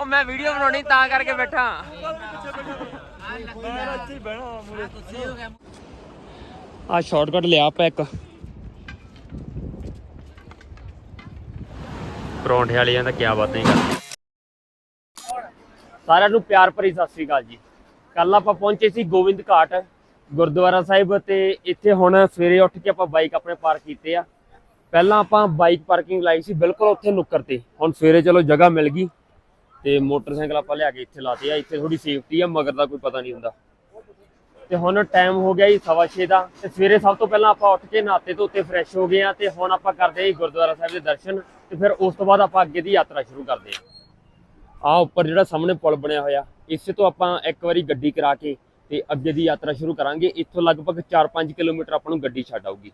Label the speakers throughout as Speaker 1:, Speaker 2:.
Speaker 1: ਉਹ ਮੈਂ ਵੀਡੀਓ ਬਣਾਉਣੀ ਤਾਂ ਕਰਕੇ ਬੈਠਾ। ਆ ਸ਼ਾਰਟਕਟ ਲਿਆ ਆਪਾਂ ਇੱਕ। ਪਰੌਂਠੇ ਵਾਲਿਆਂ ਦਾ ਕੀ ਬਾਤ ਨਹੀਂ ਕਰਦੇ ਸਾਰਿਆਂ ਨੂੰ ਪਿਆਰ ਭਰੀ ਸਤਿ ਸ੍ਰੀ ਅਕਾਲ ਜੀ। ਕੱਲ ਆਪਾਂ ਪਹੁੰਚੇ ਸੀ ਗੋਬਿੰਦ ਘਾਟ, ਗੁਰਦੁਆਰਾ ਸਾਹਿਬ ਤੇ ਇੱਥੇ ਹੁਣ ਸਵੇਰੇ ਉੱਠ ਕੇ ਆਪਾਂ ਬਾਈਕ ਆਪਣੇ ਪਾਰਕ ਕੀਤੇ ਆ। ਪਹਿਲਾਂ ਆਪਾਂ ਬਾਈਕ ਪਾਰਕਿੰਗ ਲਾਈ ਸੀ, ਬਿਲਕੁਲ ਉੱਥੇ ਨੁੱਕਰ ਤੇ। ਹੁਣ ਸਵੇਰੇ ਚਲੋ ਜਗ੍ਹਾ ਮਿਲ ਗਈ। ਤੇ ਮੋਟਰਸਾਈਕਲ ਆਪਾਂ ਲਿਆ ਕੇ ਇੱਥੇ ਲਾਤੇ ਆ, ਇੱਥੇ ਥੋੜੀ ਸੇਫਟੀ ਆ, ਮਗਰ ਦਾ ਕੋਈ ਪਤਾ ਨਹੀਂ ਹੁੰਦਾ। ਤੇ ਹੁਣ ਟਾਈਮ ਹੋ ਗਿਆ ਜੀ ਸਵਾ ਛੇ ਦਾ, ਤੇ ਸਵੇਰੇ ਸਭ ਤੋਂ ਪਹਿਲਾਂ ਆਪਾਂ ਉੱਠ ਕੇ ਨਹਾਤੇ ਧੋਤੇ ਫਰੈਸ਼ ਹੋ ਗਏ ਆ, ਤੇ ਹੁਣ ਆਪਾਂ ਕਰਦੇ ਆ ਗੁਰਦੁਆਰਾ ਸਾਹਿਬ ਦੇ ਦਰਸ਼ਨ, ਤੇ ਫਿਰ ਉਸ ਤੋਂ ਬਾਅਦ ਆਪਾਂ ਅੱਗੇ ਦੀ ਯਾਤਰਾ ਸ਼ੁਰੂ ਕਰਦੇ ਆ। ਆ ਉੱਪਰ ਜਿਹੜਾ ਸਾਹਮਣੇ ਪੁਲ ਬਣਿਆ ਹੋਇਆ, ਇਸੇ ਤੋਂ ਆਪਾਂ ਇੱਕ ਵਾਰੀ ਗੱਡੀ ਕਰਾ ਕੇ ਤੇ ਅੱਗੇ ਦੀ ਯਾਤਰਾ ਸ਼ੁਰੂ ਕਰਾਂਗੇ। ਇੱਥੋਂ ਲਗਭਗ 4-5 ਕਿਲੋਮੀਟਰ ਆਪਾਂ ਨੂੰ ਗੱਡੀ ਛੱਡ ਆਊਗੀ।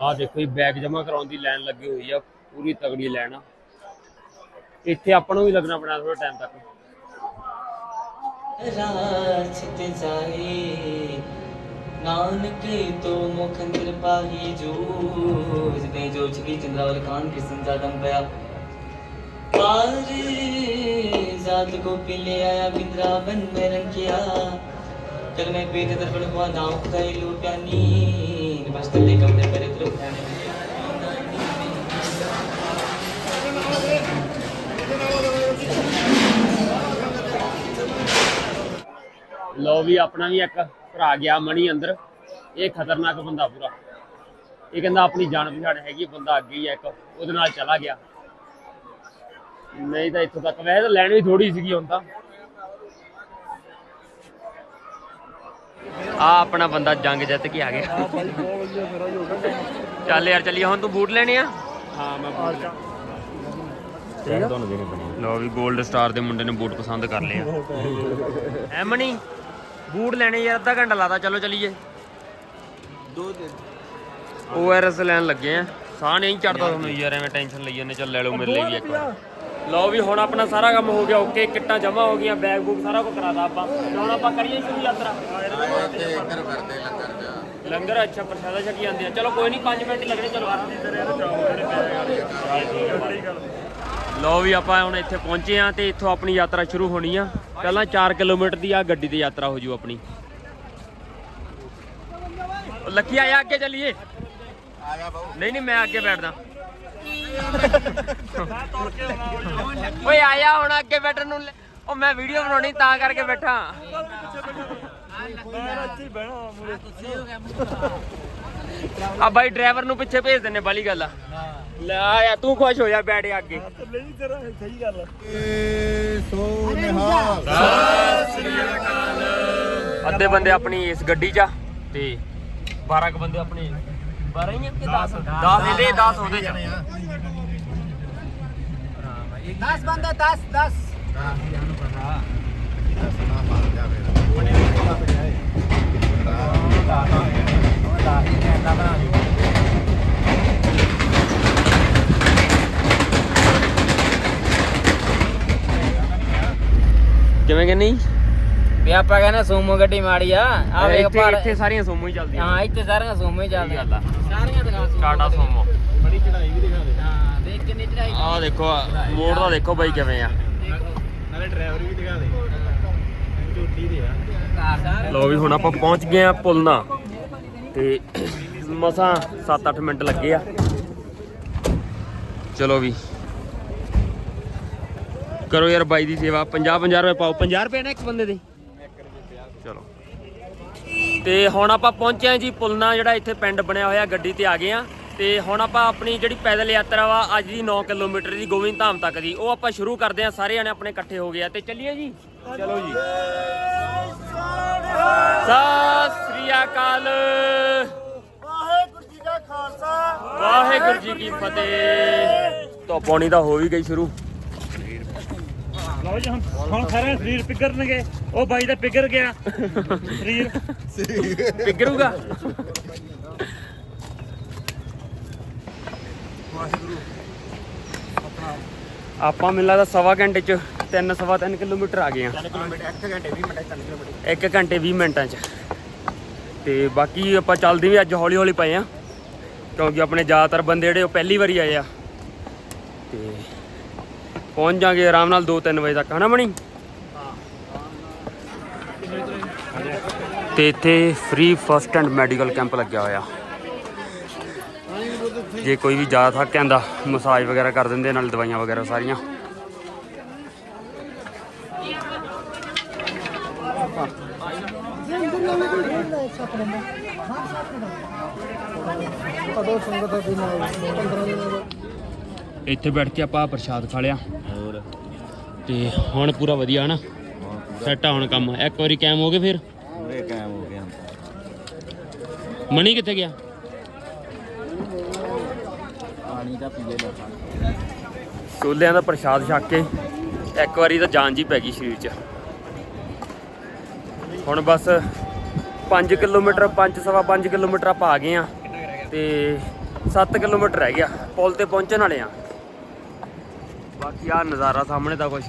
Speaker 1: ਆਹ ਦੇਖੋ ਜੀ, ਬੈਗ ਜਮਾ ਕਰਾਉਣ ਦੀ ਲਾਈਨ ਲੱਗੀ ਹੋਈ ਆ, ਪੂਰੀ ਤਗੜੀ ਲਾਈਨ ਆ। ਇੱਥੇ ਆਪਾਂ ਨੂੰ ਵੀ ਲੱਗਣਾ ਪੈਣਾ ਥੋੜਾ ਟਾਈਮ ਤੱਕ।
Speaker 2: ਰਾਸਤੇ ਜਾਤ ਕੋ ਪੀ ਆਇਆ ਬਿੰਦਰਾਵਨ ਮੈਂ ਰੰਗਿਆ। తగిన పేద దర్పణ నాకుతాయి లోటాన్ని బస్తలు లేక పరిధిలో
Speaker 1: ਲੋ ਵੀ, ਆਪਣਾ ਵੀ ਇੱਕ ਭਰਾ ਗਿਆ ਮਣੀ ਅੰਦਰ। ਇਹ ਖਤਰਨਾਕ ਬੰਦਾ ਪੂਰਾ। ਇਹ ਕਹਿੰਦਾ ਆਪਣੀ ਜਾਣ ਪਛਾਣ ਹੈਗੀ, ਬੰਦਾ ਅੱਗੇ ਹੀ ਆ ਇੱਕ, ਉਹਦੇ ਨਾਲ ਚਲਾ ਗਿਆ। ਨਹੀਂ ਤਾਂ ਇੱਥੋਂ ਤੱਕ, ਵੈਸੇ ਤਾਂ ਲੈਣੀ ਥੋੜੀ ਸੀਗੀ ਹੁਣ ਆ ਆਪਣਾ ਬੰਦਾ ਜੰਗ ਜਿੱਤ ਕੇ ਆ ਗਿਆ। ਚੱਲ ਯਾਰ ਚੱਲੀ ਹੁਣ ਤੂੰ ਬੂਟ ਲੈਣੇ ਆ?
Speaker 3: ਹਾਂ ਮੈਂ ਬੂਟ
Speaker 1: ਠੀਕ ਆ। ਵੀ 골ਡ ਸਟਾਰ ਦੇ ਮੁੰਡੇ ਨੇ ਬੂਟ ਪਸੰਦ ਕਰ ਲਿਆ ਐ ਬੂਟ ਲੈਣੇ ਯਾਰ ਅੱਧਾ ਘੰਟਾ ਲਾਦਾ ਚਲੋ ਚਲੀਏ।
Speaker 2: ਦੋ ਦਿਨ
Speaker 1: ਓਆਰਐਸ ਲੈਣ ਲੱਗੇ ਆ। ਸਾਹ ਨਹੀਂ ਚੜਦਾ ਤੁਹਾਨੂੰ ਯਾਰ ਐਵੇਂ ਟੈਨਸ਼ਨ ਲਈ ਜਾਂਦੇ ਚੱਲ ਲੈ ਲਓ ਮੇਰੇ ਲਈ ਵੀ ਇੱਕ ਵਾਰ। ਲਓ ਵੀ ਹੁਣ ਆਪਣਾ ਸਾਰਾ ਕੰਮ ਹੋ ਗਿਆ ਓਕੇ ਕਿੱਟਾਂ ਜਮਾ ਹੋ ਗਈਆਂ ਬੈਗ ਬੂਗ ਸਾਰਾ ਕੁਝ ਕਰਾਦਾ ਆਪਾਂ। ਤੇ ਹੁਣ ਆਪਾਂ ਕਰੀਏ ਸ਼ੁਰੂ ਯਾਤਰਾ। ਲੰਗਰ ਅੱਛਾ ਪ੍ਰਸ਼ਾਦਾ ਛਕੀ ਜਾਂਦੇ ਆ। ਚਲੋ ਕੋਈ ਨਹੀਂ 5 ਮਿੰਟ ਲੱਗਣੇ ਚਲੋ। ਲਓ ਵੀ ਆਪਾਂ ਹੁਣ ਇੱਥੇ ਪਹੁੰਚੇ ਆ ਤੇ ਇੱਥੋਂ ਆਪਣੀ ਯਾਤਰਾ ਸ਼ੁਰੂ ਹੋਣੀ ਆ। ਪਹਿਲਾਂ 4 ਕਿਲੋਮੀਟਰ ਦੀ ਆ ਗੱਡੀ ਤੇ ਯਾਤਰਾ ਹੋ ਜੂ ਆਪਣੀ। ਲੱਕੀ ਆਇਆ ਅੱਗੇ ਚੱਲੀਏ? ਨਹੀਂ ਨਹੀਂ ਮੈਂ ਅੱਗੇ ਬੈਠਦਾ। ਓਏ ਆਇਆ ਹੁਣ ਅੱਗੇ ਬੈਠਣ ਨੂੰ ਲੈ- ਉਹ ਮੈਂ ਵੀਡੀਓ ਬਣਾਉਣੀ ਤਾਂ ਕਰਕੇ ਬੈਠਾ। ਆ ਬਾਈ ਡਰਾਈਵਰ ਨੂੰ ਪਿੱਛੇ ਭੇਜ ਦਿੰਨੇ ਬਾਲੀ ਗੱਲ ਆ। ਲੈ ਆਇਆ, ਤੂੰ ਖੁਸ਼ ਹੋ ਜਾ ਬੈਠ ਅੱਗੇ।
Speaker 3: ਤੇ ਨਹੀਂ
Speaker 1: ਅੱਧੇ ਬੰਦੇ ਆਪਣੀ ਇਸ ਗੱਡੀ 'ਚ ਆ ਤੇ 12 ਕ ਬੰਦੇ ਆਪਣੇ। 12 ਹੀ ਆ ਕਿ 10 10 ਇਹਦੇ 10 ਉਹਦੇ ਚ।
Speaker 2: ਦਸ ਬੰਦਾ ਦਸ ਦਸ।
Speaker 1: ਕਿਵੇਂ ਕਹਿੰਨੀ
Speaker 2: ਵੀ ਆਪਾਂ ਕਹਿੰਦੇ ਸੋਮੋ ਗੱਡੀ ਮਾੜੀ ਆ। ਆ ਵੇਖ
Speaker 1: ਇੱਥੇ
Speaker 2: ਪਰ
Speaker 1: ਇੱਥੇ ਸਾਰੀਆਂ ਸੋਮੋ ਹੀ ਚੱਲਦੀਆਂ।
Speaker 2: ਹਾਂ ਇੱਥੇ ਸਾਰੀਆਂ ਸੋਮੋ ਹੀ ਚੱਲਦੀਆਂ।
Speaker 1: ਗੱਲ ਆ।
Speaker 2: ਸਾਰੀਆਂ ਦਿਖਾ ਸੋਮੋ
Speaker 1: ਟਾਟਾ ਸੋਮੋ।
Speaker 3: ਬੜੀ ਚੜਾਈ ਵੀ ਦਿਖਾ ਦੇ।
Speaker 2: ਹਾਂ ਦੇਖ ਕਿੰਨੀ ਚੜਾਈ
Speaker 1: ਆਹ ਦੇਖੋ ਮੋੜ ਦਾ ਦੇਖੋ ਬਾਈ ਕਿਵੇਂ ਆ।
Speaker 3: ਨਾਲੇ ਡਰਾਈਵਰ ਵੀ ਦਿਖਾ ਦੇ। ਝੂਠੀ ਦੇ ਆ।
Speaker 1: ਲੋ ਵੀ ਹੁਣ ਆਪਾਂ ਪਹੁੰਚ ਗਏ ਆ ਪੁਲਨਾ ਤੇ ਮਸਾਂ 7-8 ਮਿੰਟ ਲੱਗੇ ਆ। ਚਲੋ ਵੀ। ਕਰੋ ਯਾਰ ਬਾਈ ਦੀ ਸੇਵਾ। 50-50 ਰੁਪਏ ਪਾਓ। 50 ਰੁਪਏ ਨਾ ਇੱਕ ਬੰਦੇ ਦੇ। ਚਲੋ। ਤੇ ਹੁਣ ਆਪਾਂ ਪਹੁੰਚੇ ਆ ਜੀ ਪੁਲਨਾ ਜਿਹੜਾ ਇੱਥੇ ਪਿੰਡ ਬਣਿਆ ਹੋਇਆ ਗੱਡੀ ਤੇ ਆ ਗਏ ਆ ਤੇ ਹੁਣ ਆਪਾਂ ਆਪਣੀ ਜਿਹੜੀ ਪੈਦਲ ਯਾਤਰਾ ਵਾ ਅੱਜ ਦੀ 9 ਕਿਲੋਮੀਟਰ ਦੀ ਗੋਬਿੰਦ ਧਾਮ ਤੱਕ ਦੀ ਉਹ ਆਪਾਂ ਸ਼ੁਰੂ ਕਰਦੇ ਆ ਸਾਰੇ ਜਣੇ ਆਪਣੇ ਇਕੱਠੇ ਹੋ ਗਏ ਆ। ਤੇ ਚੱਲੀਏ ਜੀ? ਚਲੋ ਜੀ। ਸਤਿ ਸ੍ਰੀ ਅਕਾਲ।
Speaker 3: ਵਾਹਿਗੁਰੂ ਜੀ ਦਾ ਖਾਲਸਾ।
Speaker 1: ਵਾਹਿਗੁਰੂ ਜੀ ਕੀ ਫਤਿਹ। ਤੋਂ ਪਾਣੀ ਦਾ ਹੋ ਵੀ ਗਈ ਸ਼ੁਰੂ।
Speaker 3: ਲਓ ਜੀ ਹੁਣ ਹੁਣ ਸਾਰੇ ਸਰੀਰ ਪਿਗਰਨਗੇ ਉਹ ਬਾਈ ਦਾ ਪਿਗਰ ਗਿਆ। ਸਰੀਰ।
Speaker 1: ਪਿਗਰੂਗਾ ਆਪਾਂ ਮੈਨੂੰ ਲੱਗਦਾ ਸਵਾ ਘੰਟੇ ਚ 3 ਸਵਾ 3 ਕਿਲੋਮੀਟਰ ਆ ਗਏ ਆ।
Speaker 3: 3 ਕਿਲੋਮੀਟਰ 1 ਘੰਟੇ 20 ਮਿੰਟ 3 ਕਿਲੋਮੀਟਰ।
Speaker 1: 1 ਘੰਟੇ 20 ਮਿੰਟਾਂ ਚ। ਤੇ ਬਾਕੀ ਆਪਾਂ ਚੱਲਦੇ ਵੀ ਅੱਜ ਹੌਲੀ ਹੌਲੀ ਪਏ ਆ। ਕਿਉਂਕਿ ਆਪਣੇ ਜ਼ਿਆਦਾਤਰ ਬੰਦੇ ਜਿਹੜੇ ਉਹ ਪਹਿਲੀ ਵਾਰੀ ਆਏ ਆ। ਤੇ ਪਹੁੰਚ ਜਾਾਂਗੇ ਆਰਾਮ ਨਾਲ 2-3 ਵਜੇ ਤੱਕ, ਹਨਾ ਬਣੀ ਤੇ ਇੱਥੇ free first aid medical camp ਲੱਗਿਆ ਹੋਇਆ। ਜੇ ਕੋਈ ਵੀ ਜ਼ਿਆਦਾ ਥੱਕ ਜਾਂਦਾ ਮਸਾਜ ਵਗੈਰਾ ਕਰ ਦਿੰਦੇ ਨਾਲ ਦਵਾਈਆਂ ਵਗੈਰਾ ਸਾਰੀਆਂ। ਇੱਥੇ ਬੈਠ ਕੇ ਆਪਾਂ ਪ੍ਰਸ਼ਾਦ ਖਾ ਲਿਆ।
Speaker 3: ਹੋਰ?
Speaker 1: ਤੇ ਹੁਣ ਪੂਰਾ ਵਧੀਆ ਹਨਾ? ਸੈੱਟ ਆ ਹੁਣ ਕੰਮ। ਇੱਕ ਵਾਰੀ ਕੈਮ ਹੋ ਗਏ ਫਿਰ?
Speaker 3: ਪੂਰੇ ਕਾਇਮ ਹੋ ਗਿਆ
Speaker 1: ਮਣੀ ਕਿੱਥੇ ਗਿਆ?
Speaker 3: ਪਾਣੀ ਦਾ ਪੀਏ ਨਾ
Speaker 1: ਛੋਲਿਆਂ ਦਾ ਪ੍ਰਸ਼ਾਦ ਛਕ ਕੇ ਇੱਕ ਵਾਰੀ ਤਾਂ ਜਾਨ ਜੀ ਪੈ ਗਈ ਸਰੀਰ 'ਚ। ਹੁਣ ਬਸ 5 ਕਿਲੋਮੀਟਰ 5 ਸਵਾ 5 ਕਿਲੋਮੀਟਰ ਆਪਾਂ ਆ ਗਏ ਆ ਤੇ 7 ਕਿਲੋਮੀਟਰ ਰਹਿ ਗਿਆ। ਪੁਲ ਤੇ ਪਹੁੰਚਣ ਵਾਲੇ ਆ ਬਾਕੀ ਆ ਨਜ਼ਾਰਾ ਸਾਹਮਣੇ ਦਾ ਕੁਝ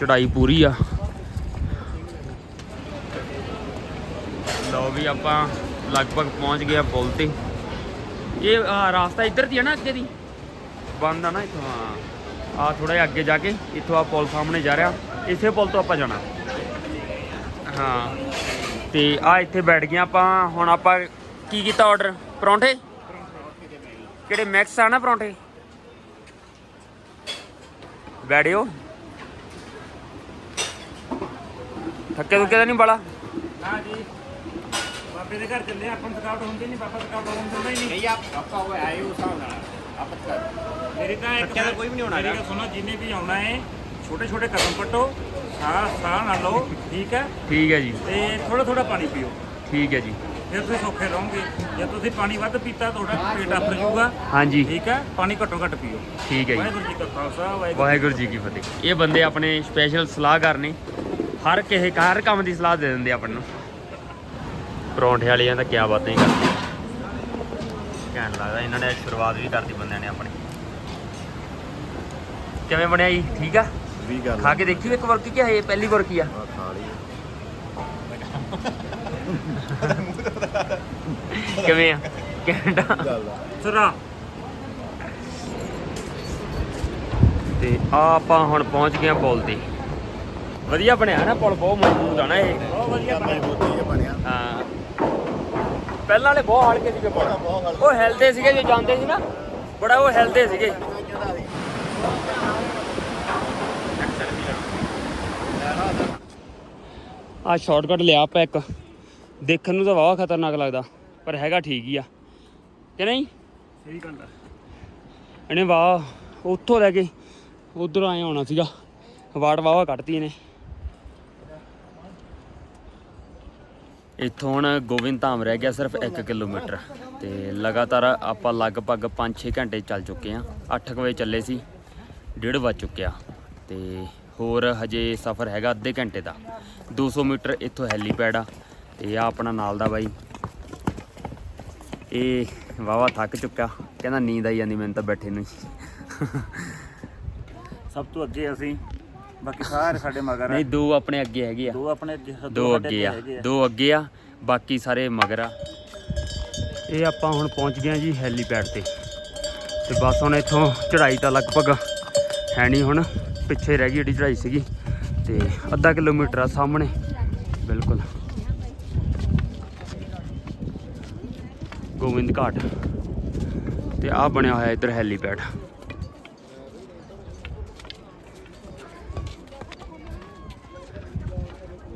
Speaker 1: ਚੜਾਈ ਪੂਰੀ ਆ। ਲਓ ਵੀ ਆਪਾਂ ਲਗਭਗ ਪਹੁੰਚ ਗਏ ਆ ਪੁਲ ਤੇ। ਇਹ, ਆਹ ਰਾਸਤਾ ਇੱਧਰ ਦੀ ਹੈ ਨਾ ਅੱਗੇ ਦੀ? ਬੰਦ ਆ ਨਾ ਇੱਥੋਂ, ਹਾਂ। ਆ ਥੋੜਾ ਜਿਹਾ ਅੱਗੇ ਜਾ ਕੇ ਇੱਥੋਂ ਆ ਪੁਲ ਸਾਹਮਣੇ ਜਾ ਰਿਹਾ। ਇਸੇ ਪੁਲ ਤੋਂ ਆਪਾਂ ਜਾਣਾ। ਹਾਂ। ਤੇ ਆ ਇੱਥੇ ਬੈਠ ਗਏ ਆਪਾਂ। ਹੁਣ ਆਪਾਂ ਕੀ ਕੀਤਾ ਆਰਡਰ ਪਰੌਂਠੇ? ਕਿਹੜੇ ਮੈਕਸ ਆ ਨਾ ਪਰੌਂਠੇ? ਬੈਠਿਓ। ਥੱਕੇ ਥੁੱਕੇ ਤਾਂ ਨਹੀਂ ਬਾਲਾ?
Speaker 3: ਹਾਂ ਜੀ। ਬਾਬੇ ਦੇ ਘਰ ਚੱਲੇ ਆਪਾਂ ਥਕਾਵਟ ਹੁੰਦੀ ਨਹੀਂ ਬਾਬਾ ਥਕਾਵਟ ਹੋਣ ਦਿੰਦਾ ਹੀ ਨਹੀਂ।
Speaker 4: ਨਹੀਂ ਆਪ ਆਪਕਾ ਉਹ ਆਏ ਉਸ ਨਾਲ ਆਪਤ ਕਰ
Speaker 3: ਮੇਰੀ ਤਾਂ ਇੱਕ
Speaker 4: ਤਾਂ ਕੋਈ ਵੀ ਨਹੀਂ ਹੋਣਾ
Speaker 3: ਮੇਰੀ ਸੁਣੋ ਜਿੰਨੇ ਵੀ ਆਉਣਾ ਹੈ ਛੋਟੇ ਛੋਟੇ ਕਦਮ ਪੱਟੋ ਸਾਹ ਸਾਹ ਨਾ ਲਓ ਠੀਕ ਹੈ?
Speaker 1: ਠੀਕ ਹੈ ਜੀ।
Speaker 3: ਤੇ ਥੋੜਾ ਥੋੜਾ ਪਾਣੀ ਪੀਓ।
Speaker 1: ਠੀਕ ਹੈ ਜੀ।
Speaker 3: ਫਿਰ ਤੁਸੀਂ ਸੌਖੇ ਰਹੋਗੇ। ਜੇ ਤੁਸੀਂ ਪਾਣੀ ਵੱਧ ਪੀਤਾ ਤੁਹਾਡਾ ਪੇਟ ਆਫਰ ਜਾਊਗਾ।
Speaker 1: ਹਾਂਜੀ।
Speaker 3: ਠੀਕ ਹੈ ਪਾਣੀ ਘੱਟੋ ਘੱਟ ਪੀਓ।
Speaker 1: ਠੀਕ ਹੈ ਜੀ।
Speaker 3: ਵਾਹਿਗੁਰੂ ਜੀ ਕਾ ਖਾਲਸਾ ਵਾਹਿਗੁਰੂ
Speaker 1: ਵਾਹਿਗੁਰੂ ਜੀ ਕੀ ਫਤਿਹ। ਇਹ ਬੰਦੇ ਆਪਣੇ ਸਪੈਸ਼ਲ ਸਲਾਹਕਾਰ ਨੇ। ਹਰ ਕਿਸੇ ਹਰ ਕੰਮ ਦੀ ਸਲਾਹ ਦੇ ਦਿੰਦੇ ਆਪਾਂ ਨੂੰ। ਪਰੌਂਠੇ ਵਾਲਿਆਂ ਦਾ ਕੀ ਬਾਤ ਨਹੀਂ ਕਰਦੇ। ਕਹਿਣ ਲੱਗਦਾ ਇਹਨਾਂ ਨੇ ਸ਼ੁਰੂਆਤ ਵੀ ਕਰਤੀ ਬੰਦਿਆਂ ਨੇ ਆਪਣੀ। ਕਿਵੇਂ ਬਣਿਆ ਜੀ? ਠੀਕ ਆ?
Speaker 4: ਵੀ ਗੱਲ
Speaker 1: ਖਾ ਕੇ ਦੇਖੀ ਇੱਕ ਵਾਰ ਕੀ ਹੈ ਇਹ ਪਹਿਲੀ ਵਾਰ ਕੀ ਆ?
Speaker 4: ਖਾ ਲਈ
Speaker 1: ਕਿਵੇਂ ਆ? ਕੈਨੇਡਾ
Speaker 4: ਗੱਲ ਆ
Speaker 3: ਸੁਰਾ
Speaker 1: ਤੇ ਆ ਆਪਾਂ ਹੁਣ ਪਹੁੰਚ ਗਏ ਆ ਪੁਲ ਤੇ। ਵਧੀਆ ਬਣਿਆ ਨਾ ਪੁਲ ਬਹੁਤ ਮਜ਼ਬੂਤ ਆ ਨਾ ਇਹ।
Speaker 3: ਬਹੁਤ ਵਧੀਆ ਬਣਿਆ।
Speaker 4: ਮਜ਼ਬੂਤੀ ਜਿਹਾ ਬਣਿਆ।
Speaker 1: ਹਾਂ। ਪਹਿਲਾਂ ਵਾਲੇ ਬਹੁਤ ਹਲਕੇ ਸੀਗੇ ਪੁਲ। ਉਹ ਹਿਲਦੇ ਸੀਗੇ ਜੋ ਜਾਂਦੇ ਸੀ ਨਾ। ਬੜਾ ਉਹ ਹਿਲਦੇ ਸੀਗੇ। ਆ ਸ਼ਾਰਟਕਟ ਲਿਆ ਆਪਾਂ ਇੱਕ। ਦੇਖਣ ਨੂੰ ਤਾਂ ਵਾਵਾ ਖਤਰਨਾਕ ਲੱਗਦਾ ਪਰ ਹੈਗਾ ਠੀਕ ਹੀ ਆ। ਕਿ ਨਹੀਂ?
Speaker 3: ਸਹੀ ਗੱਲ ਆ।
Speaker 1: ਇਹਨੇ ਵਾਹ ਉੱਥੋਂ ਲੈ ਕੇ ਉਧਰ ਆਏ ਹੋਣਾ ਸੀਗਾ। ਵਾੜ ਵਾਵਾ ਕੱਢਤੀ ਇਹਨੇ। ਇੱਥੋਂ ਹੁਣ ਗੋਬਿੰਦ ਧਾਮ ਰਹਿ ਗਿਆ ਸਿਰਫ 1 ਕਿਲੋਮੀਟਰ ਤੇ ਲਗਾਤਾਰ ਆਪਾਂ ਲਗਭਗ 5-6 ਘੰਟੇ ਚੱਲ ਚੁੱਕੇ ਆ 8 ਵਜੇ ਚੱਲੇ ਸੀ ਡੇਢ ਵੱਜ ਚੁੱਕਿਆ। ਤੇ ਹੋਰ ਹਜੇ ਸਫ਼ਰ ਹੈਗਾ ਅੱਧੇ ਘੰਟੇ ਦਾ। 200 ਮੀਟਰ ਇੱਥੋਂ ਹੈਲੀਪੈਡ ਆ। ਤੇ ਆ ਆਪਣਾ ਨਾਲ ਦਾ ਬਾਈ। ਇਹ ਵਾਵਾ ਥੱਕ ਚੁੱਕਾ ਕਹਿੰਦਾ ਨੀਂਦ ਆਈ ਜਾਂਦੀ ਮੈਨੂੰ ਤਾਂ ਬੈਠੇ ਨੂੰ।
Speaker 3: ਸਭ ਤੋਂ ਅੱਗੇ ਅਸੀਂ ਬਾਕੀ ਸਾਰੇ ਸਾਡੇ ਮਗਰ ਆ।
Speaker 1: ਨਹੀਂ ਦੋ ਆਪਣੇ ਅੱਗੇ ਹੈਗੇ ਆ।
Speaker 3: ਦੋ ਆਪਣੇ ਅੱਗੇ
Speaker 1: ਦੋ ਅੱਗੇ ਆ। ਦੋ ਅੱਗੇ ਆ ਬਾਕੀ ਸਾਰੇ ਮਗਰ ਆ। ਇਹ ਆਪਾਂ ਹੁਣ ਪਹੁੰਚ ਗਏ ਆ ਜੀ ਹੈਲੀਪੈਡ ਤੇ। ਤੇ ਬਸ ਹੁਣ ਇੱਥੋਂ ਚੜ੍ਹਾਈ ਤਾਂ ਲਗਭਗ ਹੈ ਨਹੀਂ ਹੁਣ। ਪਿੱਛੇ ਰਹਿ ਗਈ ਜਿਹੜੀ ਚੜ੍ਹਾਈ ਸੀਗੀ। ਤੇ ਅੱਧਾ ਕਿਲੋਮੀਟਰ ਆ ਸਾਹਮਣੇ। ਬਿਲਕੁਲ। ਗੋਬਿੰਦ ਘਾਟ। ਤੇ ਆ ਬਣਿਆ ਹੋਇਆ ਇੱਧਰ ਹੈਲੀਪੈਡ।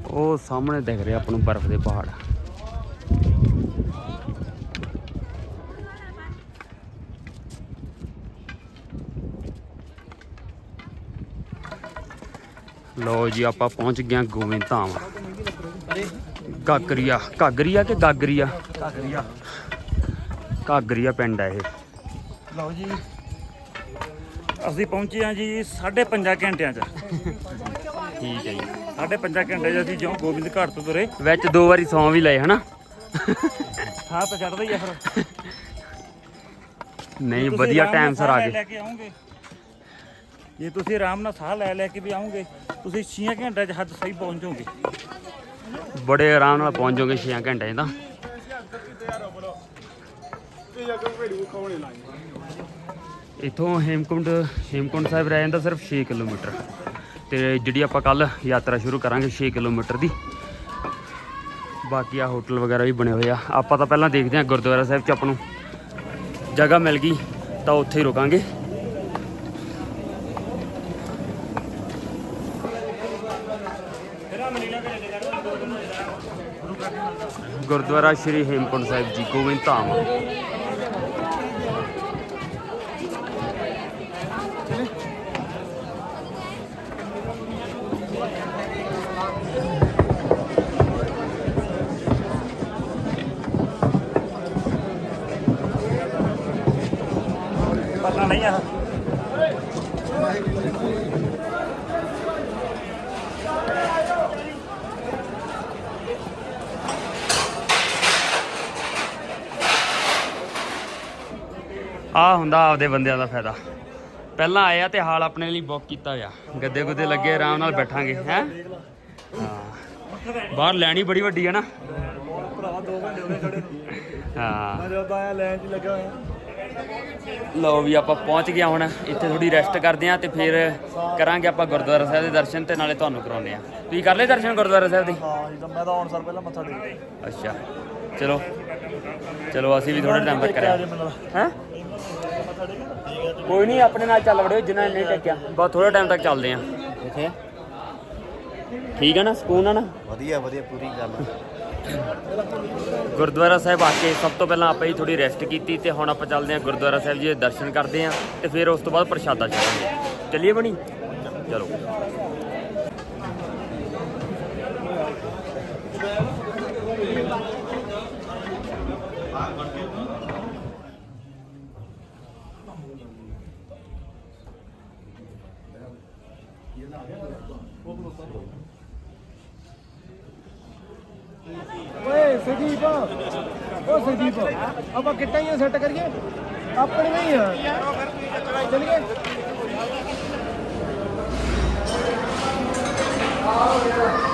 Speaker 1: ਉਹ ਸਾਹਮਣੇ ਦਿਖ ਰਿਹਾ ਆਪਾਂ ਨੂੰ ਬਰਫ਼ ਦੇ ਪਹਾੜ। ਲੋ ਜੀ, ਆਪਾਂ ਪਹੁੰਚ ਗਏ ਹਾਂ ਗੋਬਿੰਦ ਧਾਮ। ਕਾਕਰੀਆ ਗਾਗਰੀਆ ਕਿ ਗਾਗਰੀਆ?
Speaker 3: ਘਾਗਰੀਆ
Speaker 1: ਪਿੰਡ ਹੈ ਇਹ।
Speaker 3: ਲਓ ਜੀ। ਅਸੀਂ ਪਹੁੰਚੇ ਹਾਂ ਜੀ 5.5 ਘੰਟਿਆਂ 'ਚ।
Speaker 1: ਠੀਕ ਹੈ ਜੀ।
Speaker 3: ਸਾਢੇ ਪੰਜਾਂ ਘੰਟੇ 'ਚ ਅਸੀਂ ਜਿਉਂ ਗੋਬਿੰਦ ਘਾਟ ਤੋਂ ਤੁਰੇ।
Speaker 1: ਵਿੱਚ ਦੋ ਵਾਰੀ ਸੌਂ ਵੀ ਲਏ ਹਨਾ?
Speaker 3: ਸਾਹ ਤਾਂ ਚੜਦਾ ਹੀ ਆ ਫਿਰ।
Speaker 1: ਨਹੀਂ ਵਧੀਆ ਟਾਈਮ ਸਰ ਆ ਗਏ।
Speaker 3: ਲੈ ਕੇ ਆਉਂਗੇ। ਜੇ ਤੁਸੀਂ ਆਰਾਮ ਨਾਲ ਸਾਹ ਲੈ ਲੈ ਕੇ ਵੀ ਆਉਂਗੇ ਤੁਸੀਂ 6 ਘੰਟਿਆਂ 'ਚ ਹੱਦ ਸਹੀ ਪਹੁੰਚ ਜਾਓਗੇ
Speaker 1: ਬੜੇ ਆਰਾਮ ਨਾਲ ਪਹੁੰਚ ਜਾਓਗੇ 6 ਘੰਟੇ ਤਾਂ। ਇਥੋਂ ਹੇਮਕੁੰਡ ਹੇਮਕੁੰਡ ਸਾਹਿਬ ਰਹਿ ਜਾਂਦਾ ਸਿਰਫ 6 ਕਿਲੋਮੀਟਰ। ਤੇ ਜਿਹੜੀ ਆਪਾਂ ਕੱਲ ਯਾਤਰਾ ਸ਼ੁਰੂ ਕਰਾਂਗੇ 6 ਕਿਲੋਮੀਟਰ ਦੀ। ਬਾਕੀ ਆ ਹੋਟਲ ਵਗੈਰਾ ਵੀ ਬਣੇ ਹੋਏ ਆ। ਆਪਾਂ ਤਾਂ ਪਹਿਲਾਂ ਦੇਖਦੇ ਹਾਂ ਗੁਰਦੁਆਰਾ ਸਾਹਿਬ ਚ ਆਪਾਂ ਨੂੰ ਜਗ੍ਹਾ ਮਿਲ ਗਈ, ਤਾਂ ਉੱਥੇ ਹੀ ਰੁਕਾਂਗੇ। ਗੁਰਦੁਆਰਾ ਸ਼੍ਰੀ ਹੇਮਕੁੰਡ ਸਾਹਿਬ ਜੀ, ਗੋਬਿੰਦ ਧਾਮ।
Speaker 3: ਆ
Speaker 1: ਹੁੰਦਾ ਆਪਦੇ ਬੰਦਿਆਂ ਦਾ ਫਾਇਦਾ। ਪਹਿਲਾਂ ਆਏ ਆ ਤੇ ਹਾਲ ਆਪਣੇ ਲਈ ਬੁੱਕ ਕੀਤਾ ਹੋਇਆ। ਗੱਦੇ ਗੁੱਦੇ ਲੱਗੇ ਆਰਾਮ ਨਾਲ ਬੈਠਾਂਗੇ ਹੈ? ਹਾਂ। ਬਾਹਰ ਲੈਣੀ ਬੜੀ ਵੱਡੀ ਹੈ ਨਾ।
Speaker 5: ਭਰਾ 2 ਘੰਟੇ ਹੋ। ਗਏ ਖੜੇ ਨੂੰ
Speaker 1: ਹਾਂ
Speaker 5: ਮੈਂ ਜਦੋਂ ਆਇਆ ਲਾਈਨ 'ਚ ਲੱਗਾ ਹੋਇਆ
Speaker 1: ਲਓ ਵੀ ਆਪਾਂ ਪਹੁੰਚ ਗਿਆ ਹੁਣ ਇੱਥੇ ਥੋੜੀ ਰੈਸਟ ਕਰਦੇ ਆ ਤੇ ਫਿਰ ਕਰਾਂਗੇ ਆਪਾਂ ਗੁਰਦੁਆਰਾ ਸਾਹਿਬ ਦੇ ਦਰਸ਼ਨ ਤੇ ਨਾਲੇ ਤੁਹਾਨੂੰ ਕਰਾਉਂਦੇ ਆ ਤੁਸੀਂ ਕਰ ਲਏ ਦਰਸ਼ਨ ਗੁਰਦੁਆਰਾ ਸਾਹਿਬ ਦੇ?
Speaker 5: ਹਾਂ ਜੀ ਤਾਂ ਮੈਂ ਤਾਂ ਆਉਣ ਸਾਰ ਪਹਿਲਾਂ ਮੱਥਾ ਟੇਕਿਆ
Speaker 1: ਅੱਛਾ। ਚਲੋ। ਚਲੋ ਅਸੀਂ ਵੀ ਥੋੜੇ ਟਾਈਮ ਤੱਕ ਕਰਿਆ। ਹੈ? ਕੋਈ ਨਹੀਂ ਆਪਣੇ ਨਾਲ ਚੱਲ ਵੜਿਓ ਜਿਨ੍ਹਾਂ ਨੇ ਨਹੀਂ ਟੱਕਿਆ। ਬਸ ਥੋੜੇ ਟਾਈਮ ਤੱਕ ਚੱਲਦੇ ਆ ਇੱਥੇ। ਠੀਕ ਹੈ ਨਾ ਸਕੂਨ ਆ ਨਾ?
Speaker 6: ਵਧੀਆ ਵਧੀਆ ਪੂਰੀ ਗੱਲ
Speaker 1: ਗੁਰਦੁਆਰਾ ਸਾਹਿਬ ਆ ਕੇ ਸਭ ਤੋਂ ਪਹਿਲਾਂ ਆਪਾਂ ਹੀ ਥੋੜੀ ਰੈਸਟ ਕੀਤੀ ਤੇ ਹੁਣ ਆਪਾਂ ਚੱਲਦੇ ਹਾਂ ਗੁਰਦੁਆਰਾ ਸਾਹਿਬ ਜੀ ਦੇ ਦਰਸ਼ਨ ਕਰਦੇ ਹਾਂ ਤੇ ਫਿਰ ਉਸ ਤੋਂ ਬਾਅਦ ਪ੍ਰਸ਼ਾਦਾ ਛਕਾਂਗੇ ਚੱਲੀਏ ਬਣੀ? ਚਲੋ।
Speaker 5: ਓਏ ਸਦੀਪ, ਓ ਸਦੀਪ, ਆਪਾਂ ਕਿੱਟਾਂ ਹੀ ਸੈੱਟ ਕਰੀਏ? ਆਪਣੇ ਨਹੀਂ ਆ। ਚੱਲ ਗਏ ਆਓ ਯਾਰ